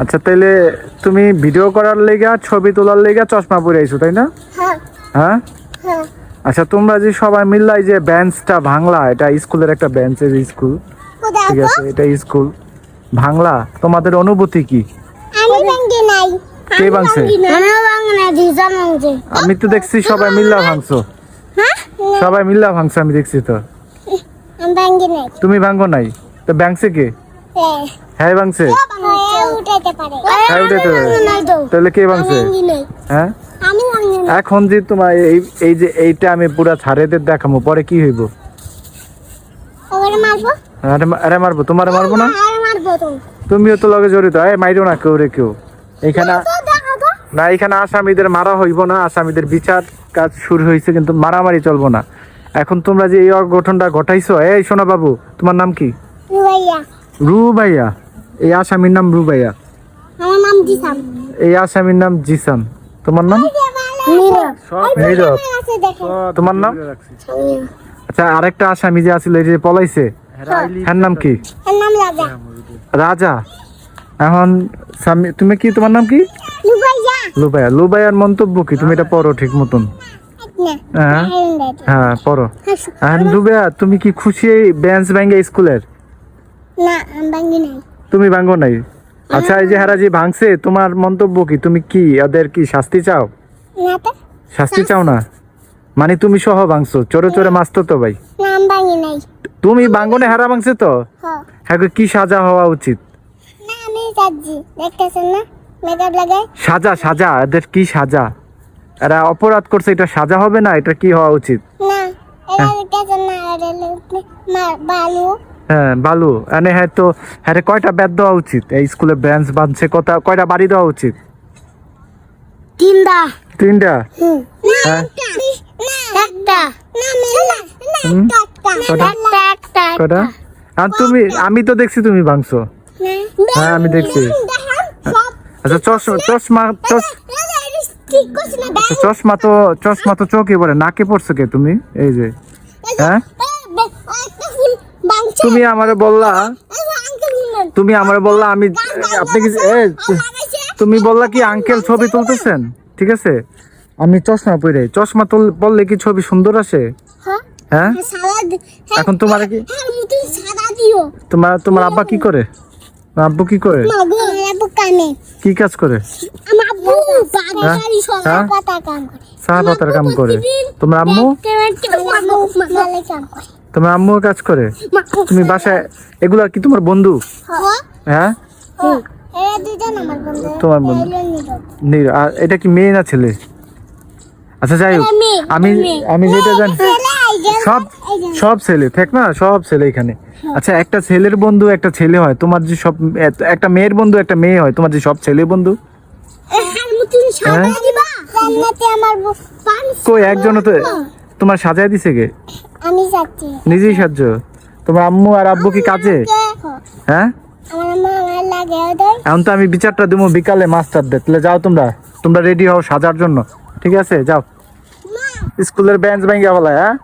আচ্ছা তাইলে তুমি ভিডিও করার লেগা ছবি তোলার লেগা চশমা পরে আইছো তাই না? হ্যাঁ। হ্যাঁ? হ্যাঁ। আচ্ছা তোমরা যে সবাই মিল্লাই যে বেঞ্চটা ভাঙলা এটা স্কুলের একটা বেঞ্চের স্কুল। ঠিক আছে এটা স্কুল। ভাঙলা তোমাদের অনুভূতি কি? আমি ভাঙ্গি নাই। কে ভাঙছে? আমি ভাঙছে। তো দেখছি সবাই মিল্লা ভাঙছো। হ্যাঁ? সবাই মিল্লা ভাঙছো আমি দেখছি তো। আমি ভাঙ্গি নাই। তুমি ভাঙো নাই। তো ভাঙছে কে? হ্যাঁ। হ্যাঁ ভাঙছে? উঠাইতে পারে। হ্যাঁ উঠাইতে পারে। তো তাহলে কে ভাঙছে? হ্যাঁ? এখন যে তোমার এই এই যে এইটা আমি পুরা ছাড়েদের দেখাবো পরে কি হইব? আরে মারবো তোমারে মারবো না? আরে মারবো তো। তুমিও তো লগে জড়িত এই মাইরো না কেউ রে কেউ। এখানে না এখানে আসামিদের মারা হইব না আসামিদের বিচার কাজ শুরু হয়েছে কিন্তু মারামারি চলবো না। এখন তোমরা যে এই অঘটনটা ঘটাইছো এই সোনা বাবু তোমার নাম কি? ভাইয়া রু ভাইয়া এই আসামির নাম রু ভাইয়া আমার নাম দিশাম এই আসামির নাম জিসান। তোমার নাম? নীরব। তোমার নাম? আচ্ছা আরেকটা আসামি যে আছিল এই যে পলাইছে হ্যার নাম কি? রাজা। রাজা। এখন তুমি কি তোমার নাম কি? লুবাইয়া লুবাইয়ার মন্তব্য কি? তুমি এটা পড়ো ঠিক মতন। হ্যাঁ? হ্যাঁ পড়ো। হ্যাঁ লুবাইয়া তুমি কি খুশি এই বেঞ্চ ব্যাঙ্গে স্কুলের? না ভাঙ্গি নাই। তুমি ভাঙ্গো নাই। আচ্ছা এই যে হারা যে ভাঙছে তোমার মন্তব্য কি? তুমি কি ওদের কি শাস্তি চাও? শাস্তি চাও না? মানে তুমি সহ ভাঙছো চোরে চোরে মারতো তো ভাই? তুমি ভাঙ্গনে হারা ভাঙছে তো? হ্যাঁ কি সাজা হওয়া উচিত? সাজা সাজা এদের কি সাজা? এরা অপরাধ করছে এটা সাজা হবে না এটা কি হওয়া উচিত? না হ্যাঁ বালু। এনে হ্যাঁ তো হ্যাঁ কয়টা ব্যাট দেওয়া উচিত? এই স্কুলে বেঞ্চ বাঁধছে কটা কয়টা বাড়ি দেওয়া উচিত? তিনটা। তিনটা? হ্যাঁ। একটা? কটা? আর তুমি আমি তো দেখছি তুমি ভাঙছো। হ্যাঁ, আমি দেখছি। আচ্ছা চশমা চশমা আচ্ছা, চশমা তো চশমা তো চোখে পড়ে নাকে পড়ছো কে তুমি? এই যে। হ্যাঁ? তুমি আমারে বললা তুমি আমারে বললা আমি আপনি কি এ, তুমি বললা কি আঙ্কেল ছবি তুলতেছেন? ঠিক আছে? আমি চশমা পরে চশমা তুল বললে কি ছবি সুন্দর আসে? হ্যাঁ? হ্যাঁ? এখন তোমার কি হ্যাঁ মুতুন সাদা দিও। তোমার তোমার আব্বা কি করে? আব্বু কি করে? কি কাজ করে? আমার আব্বু বাগানি সব হ্যাঁ? পাতা কাম করে। চা পাতার কাম করে। তোমার আম্মু? তোমার আম্মু কাজ করে? তুমি বাসায় এগুলা কি তোমার বন্ধু? হ্যাঁ। হ্যাঁ? বন্ধু। তোমার বন্ধু। এগুলো নীরব। নি- আর এটা কি মেয়ে না ছেলে? আচ্ছা যাই হোক। আমি আমি যেটা জানি সব সব ছেলে ঠিক না? সব ছেলে এখানে। আচ্ছা একটা ছেলের বন্ধু একটা ছেলে হয়। তোমার যে সব একটা মেয়ের বন্ধু একটা মেয়ে হয়। তোমার যে সব ছেলে বন্ধু? হ্যাঁ? কই একজনও তো তোমার সাজায় দিছে গে আমি নিজেই সাহায্য? তোমার আম্মু আর আব্বু কি কাজে? হ্যাঁ? আমার আম্মা আমার লাগে ওদের। এখন তো আমি বিচারটা দেবো বিকালে মাস্টার দে তাহলে যাও তোমরা। তোমরা রেডি হও সাজার জন্য। ঠিক আছে? যাও। স্কুলের বেঞ্চ ভেঙে বলা হ্যাঁ?